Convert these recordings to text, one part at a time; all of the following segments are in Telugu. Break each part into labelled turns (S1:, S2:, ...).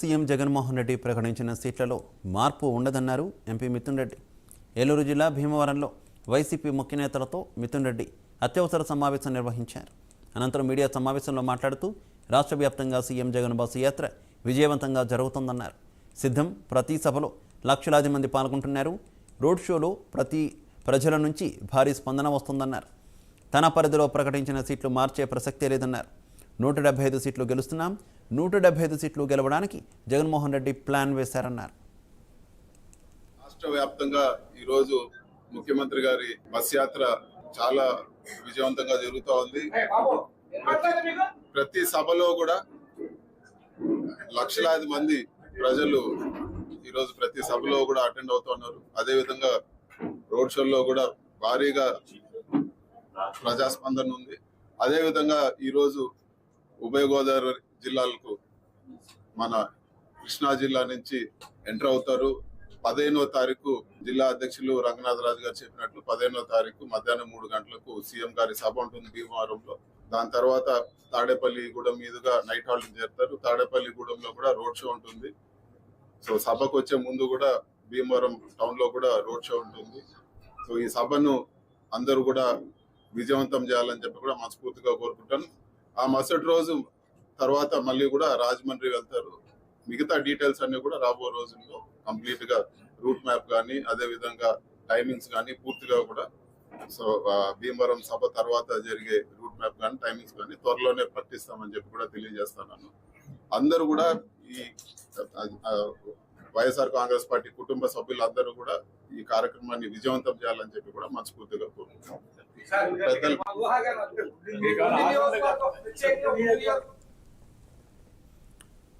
S1: సీఎం జగన్మోహన్ రెడ్డి ప్రకటించిన సీట్లలో మార్పు ఉండదన్నారు ఎంపీ మిథున్ రెడ్డి. ఏలూరు జిల్లా భీమవరంలో వైసీపీ ముఖ్య నేతలతో మిథున్ రెడ్డి అత్యవసర సమావేశం నిర్వహించారు. అనంతరం మీడియా సమావేశంలో మాట్లాడుతూ రాష్ట్ర వ్యాప్తంగా సీఎం జగన్ బస్సు యాత్ర విజయవంతంగా జరుగుతుందన్నారు. సిద్ధం ప్రతి సభలో లక్షలాది మంది పాల్గొంటున్నారు. రోడ్ షోలో ప్రతి ప్రజల నుంచి భారీ స్పందన వస్తుందన్నారు. తన పరిధిలో ప్రకటించిన సీట్లు మార్చే ప్రసక్తే లేదన్నారు. నూట డెబ్బై ఐదు సీట్లు గెలుస్తున్నాం. నూట డెబ్బై ఐదు సీట్లు గెలవడానికి జగన్మోహన్ రెడ్డి ప్లాన్ వేశారన్నారు.
S2: రాష్ట్ర వ్యాప్తంగా ఈరోజు ముఖ్యమంత్రి గారి బస్ యాత్ర చాలా విజయవంతంగా జరుగుతూ ఉంది. ప్రతి సభలో కూడా లక్షలాది మంది ప్రజలు ఈరోజు ప్రతి సభలో కూడా అటెండ్ అవుతున్నారు అదేవిధంగా రోడ్ షోల్లో కూడా భారీగా ప్రజాస్పందన ఉంది. అదేవిధంగా ఈరోజు ఉభయ గోదావరి జిల్లాలకు మన కృష్ణా జిల్లా నుంచి ఎంటర్ అవుతారు. పదిహేనో తారీఖు జిల్లా అధ్యక్షులు రంగనాథరాజు గారు చెప్పినట్లు పదిహేనో తారీఖు మధ్యాహ్నం మూడు గంటలకు సీఎం గారి సభ ఉంటుంది భీమవరంలో. దాని తర్వాత తాడేపల్లిగూడెం మీదుగా నైట్ హాల్ట్ చేరుతారు. తాడేపల్లిగూడెంలో కూడా రోడ్ షో ఉంటుంది. సో సభకు వచ్చే ముందు కూడా భీమవరం టౌన్లో కూడా రోడ్ షో ఉంటుంది. సో ఈ సభను అందరూ కూడా విజయవంతం చేయాలని చెప్పి కూడా మనస్ఫూర్తిగా కోరుకుంటాను. ఆ మరుసటి రోజు తర్వాత మళ్ళీ కూడా రాజమండ్రి వెళ్తారు. మిగతా డీటెయిల్స్ అన్ని కూడా రాబో రోజుల్లో కంప్లీట్గా రూట్ మ్యాప్ కానీ అదే విధంగా టైమింగ్స్ కానీ పూర్తిగా కూడా సో భీమవరం సభ తర్వాత జరిగే రూట్ మ్యాప్ కానీ టైమింగ్స్ కానీ త్వరలోనే ప్రకటిస్తామని చెప్పి కూడా తెలియజేస్తున్నాను అందరూ కూడా ఈ వైఎస్ఆర్ కాంగ్రెస్ పార్టీ కుటుంబ సభ్యులందరూ కూడా ఈ కార్యక్రమాన్ని విజయవంతం చేయాలని చెప్పి కూడా మనస్ఫూర్తిగా కోరుకుంటున్నాను పెద్దలు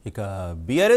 S1: ఇక బీఆర్ఎస్